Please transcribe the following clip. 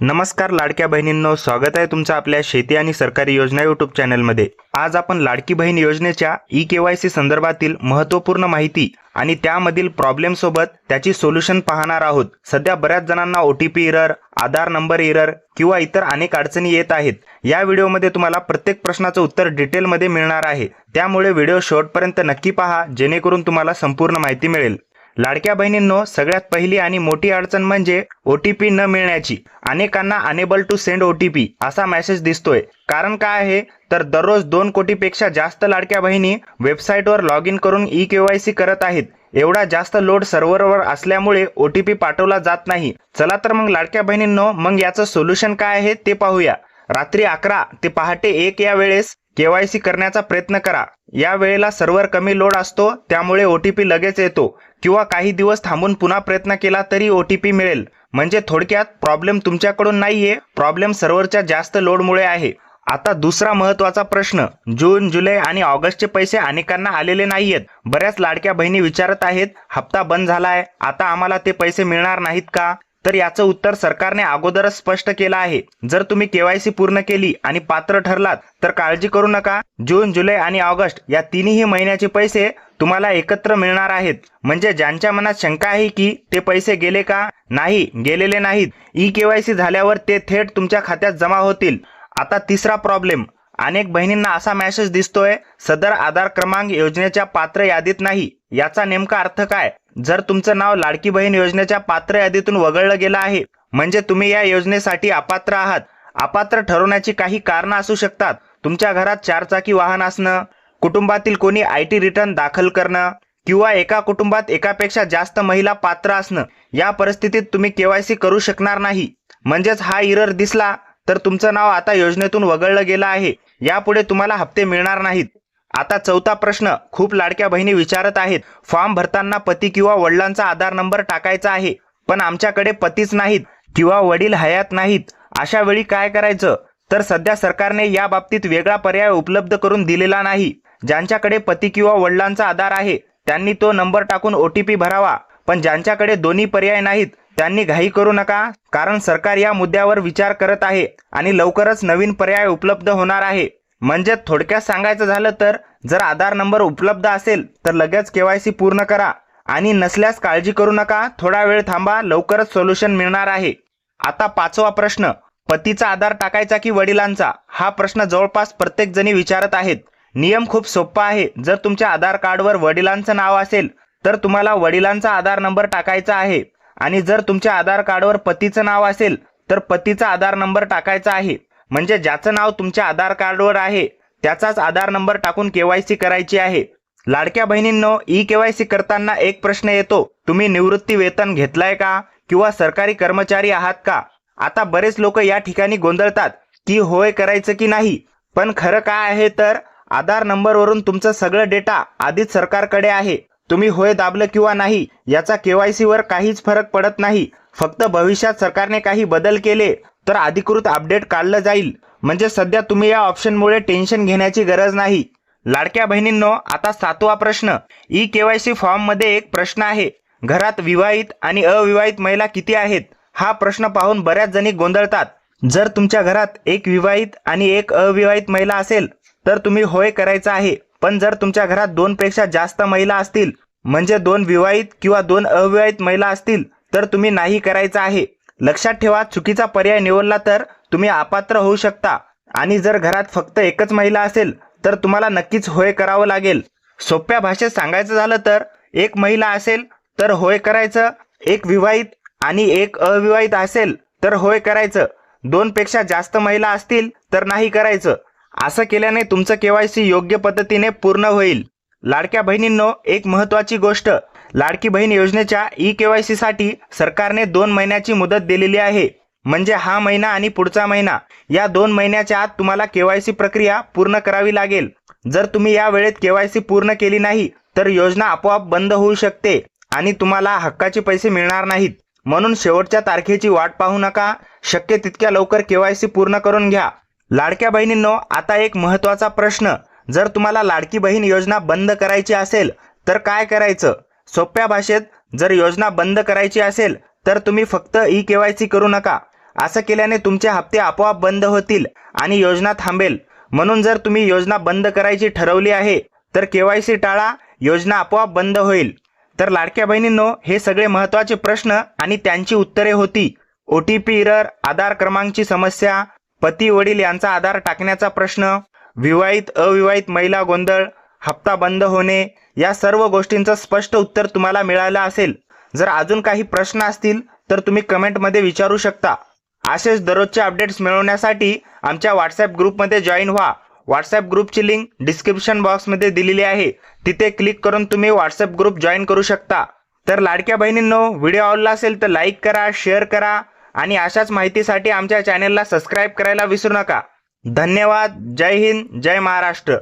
नमस्कार लाडक्या बहिणींनो स्वागत आहे तुमचं आपल्या शेती आणि सरकारी योजना युट्यूब चॅनलमध्ये. आज आपण लाडकी बहीण योजनेच्या ई के वाय सी संदर्भातील महत्त्वपूर्ण माहिती आणि त्यामधील प्रॉब्लेमसोबत त्याची सोल्युशन पाहणार आहोत. सध्या बऱ्याच जणांना O T P error Aadhaar number error किंवा इतर अनेक अडचणी येत आहेत. या व्हिडिओमध्ये तुम्हाला प्रत्येक प्रश्नाचं उत्तर डिटेलमध्ये मिळणार आहे. त्यामुळे व्हिडिओ शेवटपर्यंत नक्की पहा जेणेकरून तुम्हाला संपूर्ण माहिती मिळेल. लाडक्या बहिणींनो सगळ्यात पहिली आणि मोठी अडचण म्हणजे ओ टी पी न मिळण्याची. अनेकांना unable to send O T P असा मेसेज दिसतोय. कारण काय आहे? तर दररोज दोन कोटीपेक्षा जास्त लाडक्या बहिणी वेबसाईटवर लॉग इन करून ई केवायसी करत आहेत. एवढा जास्त लोड सर्व्हरवर असल्यामुळे ओ टी पी पाठवला जात नाही. चला तर मग लाडक्या बहिणींनो मग याचं सोल्युशन काय आहे ते पाहूया. रात्री अकरा ते पहाटे एक या वेळेस केवायसी करण्याचा प्रयत्न करा. या वेळेला सर्व्हर कमी लोड असतो त्यामुळे ओ टी पी लगेच येतो किंवा काही दिवस थांबून पुन्हा प्रयत्न केला तरी ओ टी पी मिळेल. म्हणजे थोडक्यात प्रॉब्लेम तुमच्याकडून नाहीये प्रॉब्लेम सर्व्हरच्या जास्त लोडमुळे आहे. आता दुसरा महत्त्वाचा प्रश्न जून जुलै आणि ऑगस्टचे पैसे अनेकांना आलेले नाहीयेत. बऱ्याच लाडक्या बहिणी विचारत आहेत हप्ता बंद झालाय आता आम्हाला ते पैसे मिळणार नाहीत का? तर याचं उत्तर सरकारने अगोदरच स्पष्ट केलं आहे. जर तुम्ही केवायसी पूर्ण केली आणि पात्र ठरलात तर काळजी करू नका. जून जुलै आणि ऑगस्ट या तिन्ही महिन्याचे पैसे तुम्हाला एकत्र मिळणार आहेत. म्हणजे ज्यांच्या मनात शंका आहे की ते पैसे गेले का? नाही गेलेले नाहीत. ई केवायसी झाल्यावर ते थेट तुमच्या खात्यात जमा होतील. आता तिसरा प्रॉब्लेम. अनेक बहिणींना असा मेसेज दिसतोय सदर आधार क्रमांक योजनेच्या पात्र यादीत नाही. याचा नेमका अर्थ काय? जर तुमचं नाव लाडकी बहीण योजनेच्या पात्र यादीतून वगळलं गेलं आहे म्हणजे तुम्ही या योजनेसाठी अपात्र आहात. अपात्र ठरवण्याची काही कारणं असू शकतात. तुमच्या घरात चारचाकी वाहन असणं कुटुंबातील कोणी आय टी रिटर्न दाखल करणं किंवा एका कुटुंबात एकापेक्षा जास्त महिला पात्र असणं या परिस्थितीत तुम्ही केवायसी करू शकणार नाही. म्हणजेच हा इरर दिसला तर तुमचं नाव आता योजनेतून वगळलं गेलं आहे. यापुढे तुम्हाला हप्ते मिळणार नाहीत. आता चौथा प्रश्न. खूप लाडक्या बहिणी विचारत आहेत. फॉर्म भरताना पती किंवा वडिलांचा आधार नंबर टाकायचा आहे. पण आमच्याकडे पतीच नाहीत किंवा वडील हयात नाहीत. अशा वेळी काय करायचं? तर सध्या सरकारने या बाबतीत वेगळा पर्याय उपलब्ध करून दिलेला नाही. ज्यांच्याकडे पती किंवा वडिलांचा आधार आहे त्यांनी तो नंबर टाकून ओ टी पी भरावा. पण ज्यांच्याकडे दोन्ही पर्याय नाहीत त्यांनी घाई करू नका कारण सरकार या मुद्द्यावर विचार करत आहे आणि लवकरच नवीन पर्याय उपलब्ध होणार आहे. म्हणजे थोडक्यात सांगायचं झालं तर जर आधार नंबर उपलब्ध असेल तर लगेच केवायसी पूर्ण करा. आणि नसल्यास काळजी करू नका थोडा वेळ थांबा लवकरच सोल्युशन मिळणार आहे. आता पाचवा प्रश्न पतीचा आधार टाकायचा की वडिलांचा? हा प्रश्न जवळपास प्रत्येक जणी विचारत आहेत. नियम खूप सोपा आहे. जर तुमच्या आधार कार्डवर वडिलांचं नाव असेल तर तुम्हाला वडिलांचा आधार नंबर टाकायचा आहे. आणि जर तुमच्या आधार कार्डवर पतीचं नाव असेल तर पतीचा आधार नंबर टाकायचा आहे. म्हणजे ज्याचं नाव तुमच्या आधार कार्डवर आहे त्याचाच आधार नंबर टाकून केवायसी करायची आहे. लाडक्या बहिणींनो ई केवायसी करताना एक प्रश्न येतो तुम्ही निवृत्ती वेतन घेतलाय का? किंवा सरकारी कर्मचारी आहात का? आता बरेच लोक या ठिकाणी गोंधळतात की होय करायचं की नाही. पण खरं काय आहे तर आधार नंबरवरून तुमचं सगळं डेटा आधीच सरकारकडे आहे. तुम्ही होय दाबलं किंवा नाही याचा केवायसीवर काहीच फरक पडत नाही. फक्त भविष्यात सरकारने काही बदल केले तर अधिकृत अपडेट काढलं जाईल. म्हणजे सध्या तुम्ही या ऑप्शनमुळे टेन्शन घेण्याची गरज नाही. लाडक्या बहिणींनो आता सातवा प्रश्न. ई केवायसी फॉर्ममध्ये एक प्रश्न आहे. घरात विवाहित आणि अविवाहित महिला किती आहेत? हा प्रश्न पाहून बऱ्याच जणी गोंधळतात. जर तुमच्या घरात एक विवाहित आणि एक अविवाहित महिला असेल तर तुम्ही होय करायचं आहे. पण जर तुमच्या घरात दोन पेक्षा जास्त महिला असतील म्हणजे दोन विवाहित किंवा दोन अविवाहित महिला असतील तर तुम्ही नाही करायचं आहे. लक्षात ठेवा चुकीचा पर्याय निवडला तर तुम्ही अपात्र होऊ शकता. आणि जर घरात फक्त एकच महिला असेल तर तुम्हाला नक्कीच होय करावं लागेल. सोप्या भाषेत सांगायचं झालं तर एक महिला असेल तर होय करायचं. एक विवाहित आणि एक अविवाहित असेल तर होय करायचं. दोनपेक्षा जास्त महिला असतील तर नाही करायचं. असं केल्याने तुमचं केवायसी योग्य पद्धतीने पूर्ण होईल. लाडक्या बहिणींनो एक महत्वाची गोष्ट लाडकी बहीण योजनेच्या ई केवायसी साठी सरकारने दोन महिन्याची मुदत दिलेली आहे. म्हणजे हा महिना आणि पुढचा महिना. या दोन महिन्याच्या आत तुम्हाला केवायसी प्रक्रिया पूर्ण करावी लागेल. जर तुम्ही या वेळेत केवायसी पूर्ण केली नाही तर योजना आपोआप बंद होऊ शकते आणि तुम्हाला हक्काचे पैसे मिळणार नाहीत. म्हणून शेवटच्या तारखेची वाट पाहू नका. शक्य तितक्या लवकर केवायसी पूर्ण करून घ्या. लाडक्या बहिणींनो आता एक महत्त्वाचा प्रश्न. जर तुम्हाला लाडकी बहीण योजना बंद करायची असेल तर काय करायचं? सोप्या भाषेत जर योजना बंद करायची असेल तर तुम्ही फक्त ई केवायसी करू नका. असं केल्याने तुमचे हप्ते आपोआप बंद होतील आणि योजना थांबेल. म्हणून जर तुम्ही योजना बंद करायची ठरवली आहे तर केवायसी टाळा योजना आपोआप बंद होईल. तर लाडक्या बहिणींनो हे सगळे महत्त्वाचे प्रश्न आणि त्यांची उत्तरे होती. O T P error Aadhaar क्रमांकची समस्या पती वडील यांचा आधार टाकण्याचा प्रश्न विवाहित अविवाहित महिला गोंधळ हप्ता बंद होणे या सर्व गोष्टींचं स्पष्ट उत्तर तुम्हाला मिळालं असेल. जर अजून काही प्रश्न असतील तर तुम्ही कमेंटमध्ये विचारू शकता. असेच दररोजचे अपडेट्स मिळवण्यासाठी आमच्या व्हॉट्सॲप ग्रुपमध्ये जॉईन व्हा. व्हॉट्सॲप ग्रुपची लिंक डिस्क्रिप्शन बॉक्समध्ये दिलेली आहे. तिथे क्लिक करून तुम्ही व्हॉट्सॲप ग्रुप जॉईन करू शकता. तर लाडक्या बहिणींनो व्हिडिओ आवडला असेल तर लाईक करा शेअर करा आणि अशाच माहितीसाठी आमच्या चॅनेलला सबस्क्राईब करायला विसरू नका. धन्यवाद. जय हिंद. जय महाराष्ट्र.